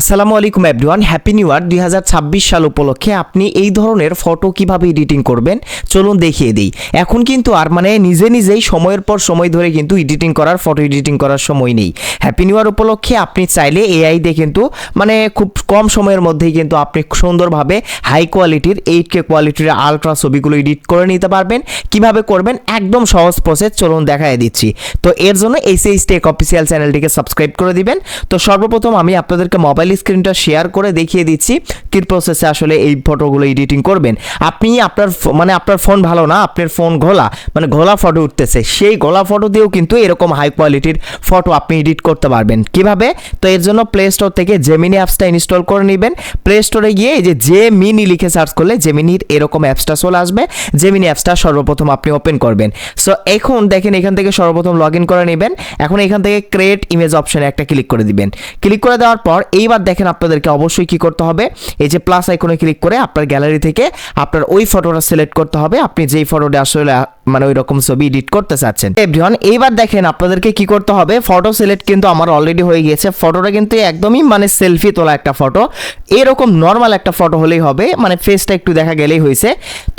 আসসালামু আলাইকুম everyone, happy new year দুই হাজার ছাব্বিশ সাল উপলক্ষে আপনি এই ধরনের ফটো কীভাবে এডিটিং করবেন? চলুন দেখিয়ে দিই। এখন কিন্তু আর মানে নিজে নিজেই সময়ের পর সময় ধরে কিন্তু এডিটিং করার, ফটো এডিটিং করার সময় নেই। হ্যাপি নিউ ইয়ার উপলক্ষে আপনি চাইলে এআই দিয়ে কিন্তু মানে খুব কম সময়ের মধ্যেই কিন্তু আপনি সুন্দরভাবে হাই কোয়ালিটির, এইট কে কোয়ালিটির আলট্রা ছবিগুলো এডিট করে নিতে পারবেন। কীভাবে করবেন? একদম সহজ প্রসেস চলুন দেখায় দিচ্ছি। তো এর জন্য এইচএইচ টেক অফিসিয়াল চ্যানেলটিকে সাবস্ক্রাইব করে দিবেন। তো সর্বপ্রথম আমি আপনাদেরকে মোবাইল স্ক্রিনটা শেয়ার করে দেখিয়ে দিচ্ছি। কি প্রসেসে আসলে এই ফটোগুলো এডিটিং করবেন। আপনি আপনার মানে আপনার ফোন ভালো না, আপনার ফোন ঘোলা মানে ঘোলা ফটো উঠতেছে, সেই ঘোলা ফটো দিয়েও কিন্তু এরকম হাই কোয়ালিটির ফটো আপনি এডিট করতে পারবেন। কীভাবে? তো এর জন্য প্লে স্টোর থেকে জেমিনি অ্যাপসটা ইনস্টল করে নেবেন। প্লে স্টোরে গিয়ে এই যে জে মিনি লিখে সার্চ করলে জেমিনির এরকম অ্যাপসটা চলে আসবে। জেমিনি অ্যাপসটা সর্বপ্রথম আপনি ওপেন করবেন। সো এখন দেখেন এখান থেকে সর্বপ্রথম লগ ইন করে নেবেন। এখন এখান থেকে ক্রিয়েট ইমেজ অপশনে একটা ক্লিক করে দিবেন। ক্লিক করে দেওয়ার পর এইবার দেখেন আপনাদেরকে অবশ্যই কি করতে হবে। এই যে প্লাস আইকনে ক্লিক করে আপনার গ্যালারি থেকে আপনার ওই ফটোটা সিলেক্ট করতে হবে। আপনি যেই ফটোটা আসলে মানে ওই রকম ছবি এডিট করতে চাচ্ছেন। এভরিওয়ান এইবার দেখেন আপনাদেরকে কি করতে হবে ফটো সিলেক্ট কিন্তু আমার অলরেডি হয়ে গিয়েছে। ফটোটা কিন্তু একদমই মানে সেলফি তোলা একটা ফটো এরকম নর্মাল একটা ফটো হলেই হবে মানে ফেসটা একটু দেখা গেলেই হয়েছে।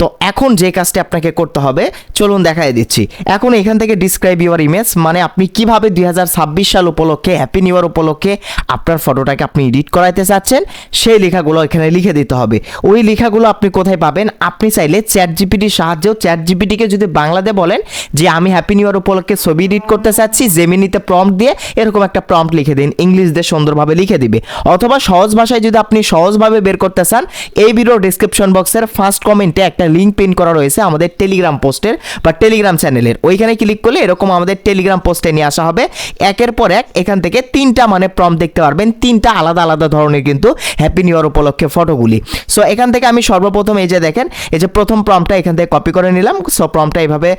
তো এখন যে কাজটি আপনাকে করতে হবে, চলুন দেখাই দিচ্ছি। এখন এখান থেকে ডিসক্রাইব ইউর ইমেজ মানে আপনি কীভাবে দুই হাজার ছাব্বিশ সাল উপলক্ষে হ্যাপি নিউ ইয়ার উপলক্ষে আপনার ফটোটাকে আপনি এডিট করাইতে চাচ্ছেন, সেই লেখাগুলো এখানে লিখে দিতে হবে। ওই লেখাগুলো আপনি কোথায় পাবেন, আপনি চাইলে চ্যাট জিপিটির সাহায্যেও চ্যাট জিপিটিকে যদি বাংলাতে বলেন যে, আমি হ্যাপি নিউ ইয়ার উপলক্ষে ছবি এডিট করতে চাচ্ছি জেমিনিতে প্রম্পট দিয়ে এরকম একটা প্রম্পট লিখে দিন, ইংলিশ দিয়ে সুন্দরভাবে লিখে দিবে। অথবা সহজ ভাষায় যদি আপনি সহজভাবে বের করতে চান, এই ভিডিও ডিসক্রিপশন বক্সের ফার্স্ট কমেন্টে একটা লিঙ্ক পিন করা রয়েছে আমাদের টেলিগ্রাম পোস্টের বা টেলিগ্রাম চ্যানেলের ওইখানে ক্লিক করলে এরকম আমাদের টেলিগ্রাম পোস্টে নিয়ে আসা হবে। একের পর এক এখান থেকে তিনটা মানে প্রম দেখতে পারবেন, তিনটা আলাদা আলাদা ধরনের কিন্তু হ্যাপি নিউ ইয়ার উপলক্ষে ফটোগুলি সো এখান থেকে আমি সর্বপ্রথম এই যে দেখেন, এই যে প্রথম প্রমটা এখান থেকে কপি করে নিলাম। সো প্রমটা এইভাবে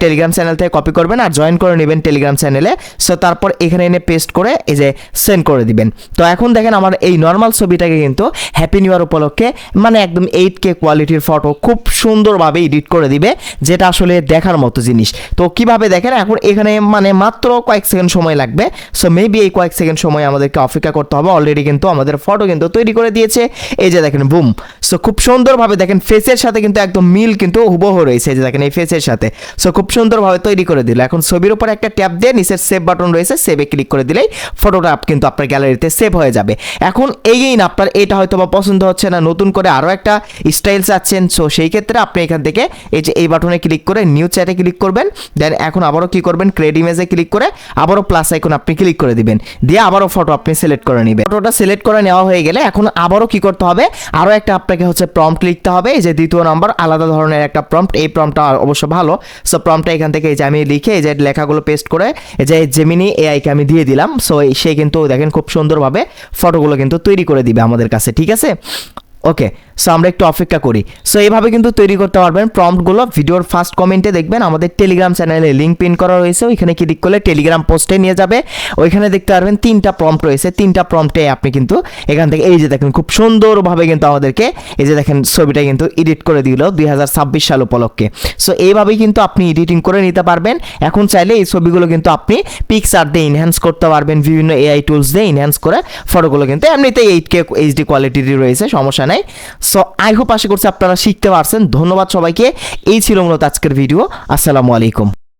টেলিগ্রাম চ্যানেল থেকে কপি করবেন আর জয়েন করে নেবেন টেলিগ্রাম চ্যানেলে সো তারপর এখানে এনে পেস্ট করে এই যে সেন্ড করে দিবেন। তো এখন দেখেন আমার এই নর্মাল ছবিটাকে কিন্তু হ্যাপি নিউ ইয়ার উপলক্ষে মানে একদম এইট কে কোয়ালিটির ফটো খুব সুন্দরভাবে এডিট করে দিবে, যেটা আসলে দেখার মতো জিনিস। তো কীভাবে দেখেন, এখন এখানে মানে মাত্র কয়েক সেকেন্ড সময় লাগবে। সো মেবি এই কয়েক সেকেন্ড সময় আমাদেরকে অপেক্ষা করতে হবে। অলরেডি কিন্তু আমাদের ফটো কিন্তু তৈরি করে দিয়েছে। এই যে দেখেন বুম সো খুব সুন্দরভাবে দেখেন ফেসের সাথে কিন্তু একদম মিল কিন্তু হুবহু রয়েছে। যে দেখেন, এই ফেসের সাথে। সো খুব সুন্দরভাবে তৈরি করে দিল। এখন ছবির উপর একটা ট্যাপ দিয়ে নিচের সেভ বাটন রয়েছে সেভে ক্লিক করে দিলেই ফটোটা কিন্তু আপনার গ্যালারিতে সেভ হয়ে যাবে। এখন এগেইন আপনার এটা হয়তো বা পছন্দ হচ্ছে না, নতুন করে আরও একটা স্টাইল চাচ্ছেন সো সেই ক্ষেত্রে আপনি এখান থেকে এই যে এই বাটনে ক্লিক করে নিউ চ্যাটে ক্লিক করবেন দেন এখন আবারও কি করবেন ক্রেড ইমেজে ক্লিক করে আবারও প্লাস আইকন আপনি ক্লিক করে দিবেন। দিয়ে আবারও ফটো আপনি সিলেক্ট করে নেবেন। ফটোটা সিলেক্ট করে নেওয়া হয়ে গেলে এখন আবারও কি করতে হবে আরও একটা আপনাকে হচ্ছে প্রম্পট লিখতে হবে, এই যে দ্বিতীয় নম্বর আলাদা ধরনের একটা প্রম্পট এই প্রম্পটটা অবশ্য ভালো। সো প্রমটা এখান থেকে এই যে আমি লিখে এই যে লেখাগুলো পেস্ট করে এই যে জেমিনি এআইকে আমি দিয়ে দিলাম। সো সে কিন্তু দেখেন খুব সুন্দরভাবে ফটোগুলো কিন্তু তৈরি করে দিবে আমাদের কাছে, ঠিক আছে? ওকে সো আমরা একটু অপেক্ষা করি। সো এইভাবে কিন্তু তৈরি করতে পারবেন। প্রম্পটগুলো ভিডিওর ফার্স্ট কমেন্টে দেখবেন। আমাদের টেলিগ্রাম চ্যানেলে লিঙ্ক পিন করা রয়েছে। ওইখানে ক্লিক করলে টেলিগ্রাম পোস্টে নিয়ে যাবে। ওইখানে দেখতে পারবেন তিনটা প্রম্পট রয়েছে। তিনটা প্রম্পটে আপনি কিন্তু এখান থেকে, এই যে দেখেন খুব সুন্দরভাবে কিন্তু আমাদেরকে, এই যে দেখেন ছবিটা কিন্তু এডিট করে দিল দুই হাজার ছাব্বিশ সাল উপলক্ষে। সো এইভাবেই কিন্তু আপনি এডিটিং করে নিতে পারবেন। এখন চাইলে এই ছবিগুলো কিন্তু আপনি পিকচার দিয়ে ইনহ্যান্স করতে পারবেন। বিভিন্ন এআই টুলস দিয়ে ইনহ্যান্স করে ফটোগুলো কিন্তু। এমনিতেই এইট কে এইচডি কোয়ালিটির রয়েছে, সমস্যা নাই। সো আই হোপ আশা করছি আপনারা শিখতে পারছেন। ধন্যবাদ সবাইকে। এই ছিল মূলত আজকের ভিডিও আসসালামু আলাইকুম।